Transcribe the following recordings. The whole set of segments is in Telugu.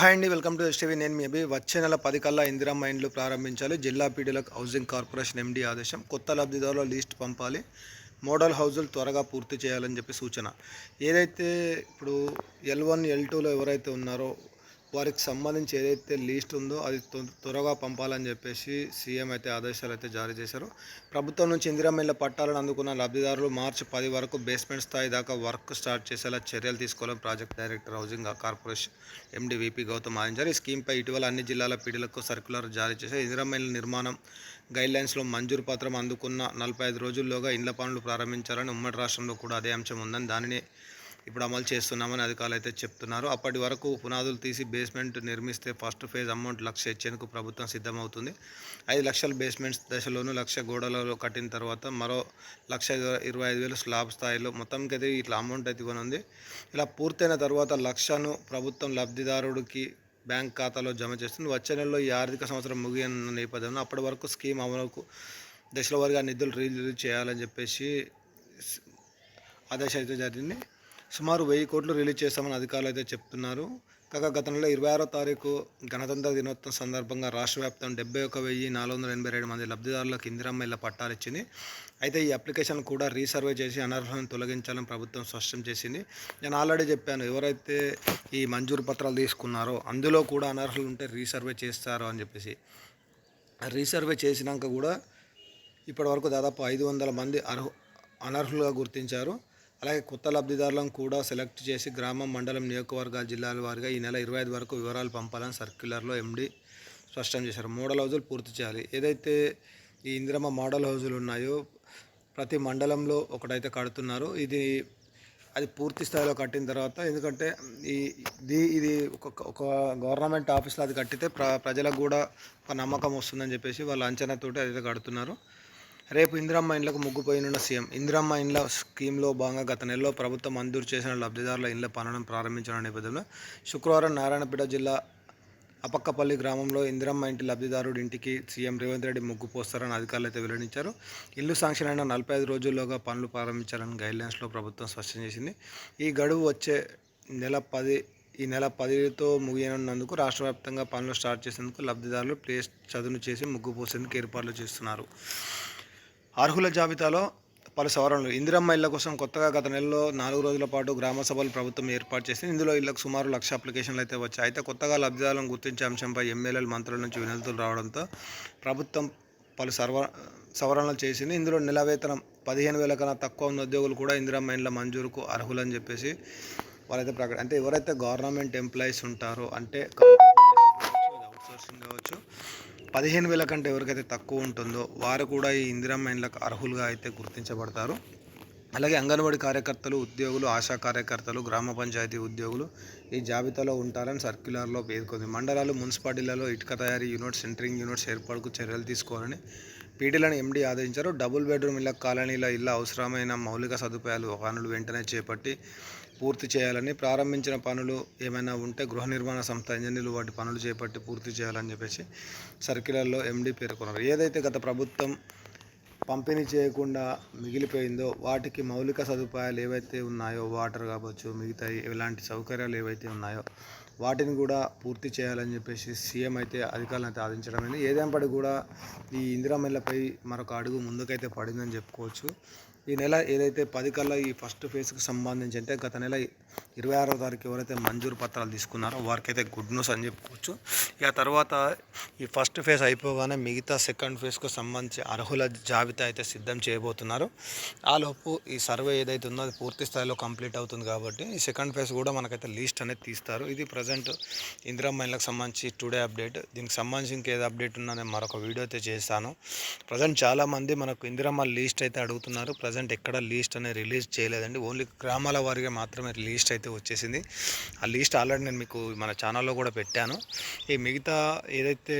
హాయ్ అండి వెల్కమ్ టు ఎస్టీవీ నేను మీ అభి. వచ్చే నెల పది కల్లా ఇందిరమ్మ ఇండ్లు ప్రారంభించాలి. జిల్లా పీడీలకు హౌసింగ్ కార్పొరేషన్ ఎండీ ఆదేశం. కొత్త లబ్ధిదారుల లిస్ట్ పంపాలి. మోడల్ హౌజులు త్వరగా పూర్తి చేయాలని చెప్పి సూచన. ఏదైతే ఇప్పుడు ఎల్ వన్ ఎల్ టూలో ఎవరైతే ఉన్నారో వారికి సంబంధించి ఏదైతే లీస్ట్ ఉందో అది త్వరగా పంపాలని చెప్పేసి సీఎం అయితే ఆదేశాలు అయితే జారీ చేశారు. ప్రభుత్వం నుంచి ఇందిరమ్మ పట్టాలను అందుకున్న లబ్ధిదారులు మార్చి పది వరకు బేస్మెంట్ స్థాయి దాకా వర్క్ స్టార్ట్ చేసేలా చర్యలు తీసుకోవాలని project director housing corporation MD VP Gautam ఆదించారు ఈ స్కీమ్పై ఇటీవల అన్ని జిల్లాల పీడీలకు సర్క్యులర్ జారీ చేశారు ఇందిరమ్మ నిర్మాణం గైడ్లైన్స్లో మంజూరు పత్రం అందుకున్న నలభై ఐదు రోజుల్లోగా ఇండ్ల పనులు ప్రారంభించాలని ఉమ్మడి రాష్ట్రంలో కూడా అదే అంశం ఉందని దానిని ఇప్పుడు అమలు చేస్తున్నామని అధికారులు అయితే చెప్తున్నారు. అప్పటి వరకు పునాదులు తీసి బేస్మెంట్ నిర్మిస్తే ఫస్ట్ ఫేజ్ అమౌంట్ లక్ష ఇచ్చేందుకు ప్రభుత్వం సిద్ధమవుతుంది. ఐదు లక్షల బేస్మెంట్స్ దశలోనూ లక్ష గోడలలో కట్టిన తర్వాత మరో లక్ష ఇరవై ఐదు వేలు స్లాబ్ స్థాయిలో మొత్తంకి అయితే ఇట్లా అమౌంట్ అయితే కొనుంది ఇలా పూర్తయిన తర్వాత లక్షను ప్రభుత్వం లబ్ధిదారుడికి బ్యాంక్ ఖాతాలో జమ చేస్తుంది. వచ్చే నెలలో ఈ ఆర్థిక సంవత్సరం ముగియన్న నేపథ్యంలో అప్పటి వరకు స్కీమ్ అమలుకు దశల వారిగా నిధులు రిలీజ్ చేయాలని చెప్పేసి ఆదేశం అయితే జరిగింది. సుమారు వెయ్యి కోట్లు రిలీజ్ చేస్తామని అధికారులు అయితే చెప్తున్నారు. కాగా గత నెల ఇరవై ఆరో తారీఖు గణతంత్ర దినోత్సవం సందర్భంగా రాష్ట్ర వ్యాప్తం డెబ్బై ఒక వెయ్యి నాలుగు వందల ఎనభై రెండు మంది లబ్ధిదారులకు ఇందిరమ్మ ఇళ్ళ పట్టాలు ఇచ్చింది. అయితే ఈ అప్లికేషన్ కూడా రీసర్వే చేసి అనర్హులను తొలగించాలని ప్రభుత్వం స్పష్టం చేసింది. నేను ఆల్రెడీ చెప్పాను ఎవరైతే ఈ మంజూరు పత్రాలు తీసుకున్నారో అందులో కూడా అనర్హులు ఉంటే రీసర్వే చేస్తారు అని చెప్పేసి. రీసర్వే చేసినాక కూడా ఇప్పటివరకు దాదాపు ఐదు వందల మంది అర్హు అనర్హులుగా గుర్తించారు. అలాగే కొత్త లబ్ధిదారులను కూడా సెలెక్ట్ చేసి గ్రామం మండలం నియోజకవర్గాల జిల్లాల వారిగా ఈ నెల ఇరవై ఐదు వరకు వివరాలు పంపాలని సర్క్యులర్లో ఎండి స్పష్టం చేశారు. మోడల్ హౌజులు పూర్తి చేయాలి. ఏదైతే ఈ ఇందిరమ్మ మోడల్ హౌజులు ఉన్నాయో ప్రతి మండలంలో ఒకటైతే కడుతున్నారు. ఇది అది పూర్తి స్థాయిలో కట్టిన తర్వాత ఎందుకంటే ఈ ఇది ఇది ఒక ఒక గవర్నమెంట్ ఆఫీస్లో అది కట్టితే ప్ర ప్రజలకు కూడా ఒక నమ్మకం వస్తుందని చెప్పేసి వాళ్ళ అంచనాతోటి అయితే కడుతున్నారు. రేపు ఇందిరమ్మ ఇండ్లకు ముగ్గుపోయినున్న సీఎం. ఇందిరమ్మ ఇండ్ల స్కీమ్లో భాగంగా గత నెలలో ప్రభుత్వం మంజూరు చేసిన లబ్ధిదారుల ఇండ్ల పనులను ప్రారంభించిన నేపథ్యంలో శుక్రవారం నారాయణపేట జిల్లా అపక్కపల్లి గ్రామంలో ఇందిరమ్మ ఇంటి లబ్ధిదారుడి ఇంటికి సీఎం రేవంత్ రెడ్డి ముగ్గు పోస్తారని అధికారులు అయితే వెల్లడించారు. ఇల్లు శాంక్షన్ అయిన నలభై ఐదు రోజుల్లోగా పనులు ప్రారంభించాలని గైడ్లైన్స్లో ప్రభుత్వం స్పష్టం చేసింది. ఈ గడువు వచ్చే నెల పది ఈ నెల పదితో ముగియనున్నందుకు రాష్ట్ర వ్యాప్తంగా పనులు స్టార్ట్ చేసేందుకు లబ్ధిదారులు ప్లేస్ చదును చేసి ముగ్గు పోసేందుకు ఏర్పాట్లు చేస్తున్నారు. అర్హుల జాబితాలో పలు సవరణలు. ఇందిరమ్మ ఇళ్ళ కోసం కొత్తగా గత నెలలో నాలుగు రోజుల పాటు గ్రామ సభలు ప్రభుత్వం ఏర్పాటు చేసింది. ఇందులో ఇళ్ళకు సుమారు లక్ష అప్లికేషన్లు అయితే వచ్చాయి. అయితే కొత్తగా లబ్ధిదారులను గుర్తించే అంశంపై ఎమ్మెల్యేలు మంత్రుల నుంచి వినతులు రావడంతో ప్రభుత్వం పలు సర్వ సవరణలు చేసింది. ఇందులో నెల వేతనం పదిహేను వేల కన్నా తక్కువ ఉన్న ఉద్యోగులు కూడా ఇందిరమ్మ ఇండ్ల మంజూరుకు అర్హులని చెప్పేసి వాళ్ళైతే ప్రకటన అంటే ఎవరైతే గవర్నమెంట్ ఎంప్లాయీస్ ఉంటారో అంటే అవుట్సోర్సింగ్ కావచ్చు పదిహేను వేల కంటే ఎవరికైతే తక్కువ ఉంటుందో వారు కూడా ఈ ఇందిరమ్మ ఇండ్లకు అర్హులుగా అయితే గుర్తించబడతారు. అలాగే అంగన్వాడీ కార్యకర్తలు ఉద్యోగులు ఆశా కార్యకర్తలు గ్రామ పంచాయతీ ఉద్యోగులు ఈ జాబితాలో ఉంటారని సర్క్యులర్లో పేర్కొంది. మండలాలు మున్సిపాలిటీలలో ఇటుక తయారీ యూనిట్ సెంటరింగ్ యూనిట్స్ ఏర్పాటుకు చర్యలు తీసుకోవాలని పీడీలను ఎండీ ఆదేశించారు. డబుల్ బెడ్రూమ్ ఇళ్ళ కాలనీల ఇళ్ళ అవసరమైన మౌలిక సదుపాయాలు పనులు వెంటనే చేపట్టి పూర్తి చేయాలని ప్రారంభించిన పనులు ఏమైనా ఉంటే గృహ నిర్మాణ సంస్థ ఇంజనీర్లు వాటి పనులు చేపట్టి పూర్తి చేయాలని చెప్పేసి సర్క్యులర్లో ఎండీ పేర్కొన్నారు. ఏదైతే గత ప్రభుత్వం పంపిణీ చేయకుండా మిగిలిపోయిందో వాటికి మౌలిక సదుపాయాలు ఏవైతే ఉన్నాయో వాటర్ కావచ్చు మిగతా ఇలాంటి సౌకర్యాలు ఏవైతే ఉన్నాయో వాటిని కూడా పూర్తి చేయాలని చెప్పేసి సీఎం అయితే అధికారులను అయితే ఆదించడం అయింది ఏదేంపటి కూడా ఈ ఇందిరామిల్లపై మరొక అడుగు ముందుకైతే పడిందని చెప్పుకోవచ్చు. ఈ నెల ఏదైతే పది కల్లా ఈ ఫస్ట్ ఫేజ్కి సంబంధించి అంటే గత నెల ఇరవై ఆరో తారీఖు ఎవరైతే మంజూరు పత్రాలు తీసుకున్నారో వారికైతే గుడ్ న్యూస్ అని చెప్పుకోవచ్చు. ఇక తర్వాత ఈ ఫస్ట్ ఫేజ్ అయిపోగానే మిగతా సెకండ్ ఫేజ్కు సంబంధించి అర్హుల జాబితా అయితే సిద్ధం చేయబోతున్నారు. ఆలోపు ఈ సర్వే ఏదైతే ఉందో అది పూర్తి స్థాయిలో కంప్లీట్ అవుతుంది కాబట్టి ఈ సెకండ్ ఫేజ్ కూడా మనకైతే లీస్ట్ అనేది తీస్తారు. ఇది ప్రజెంట్ ఇందిరా మహిళలకు సంబంధించి టుడే అప్డేట్. దీనికి సంబంధించి ఇంకేదో అప్డేట్ ఉన్నా నేను మరొక వీడియో అయితే చేస్తాను. ప్రజెంట్ చాలామంది మనకు ఇందిరమ్మ లీస్ట్ అయితే అడుగుతున్నారు. ప్రజెంట్ ఎక్కడ లీస్ట్ అనేది రిలీజ్ చేయలేదండి. ఓన్లీ గ్రామాల వారిగా మాత్రమే లీస్ట్ అయితే వచ్చేసింది. ఆ లీస్ట్ ఆల్రెడీ నేను మీకు మన ఛానల్లో కూడా పెట్టాను. ఈ మిగతా ఏదైతే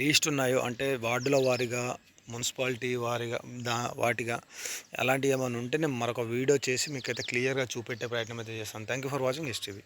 లీస్ట్ ఉన్నాయో అంటే వార్డుల వారిగా మున్సిపాలిటీ వారిగా దా వాటిగా అలాంటివి ఏమైనా ఉంటే నేను మరొక వీడియో చేసి మీకైతే క్లియర్గా చూపెట్టే ప్రయత్నం అయితే చేస్తాను. Thank you for watching STV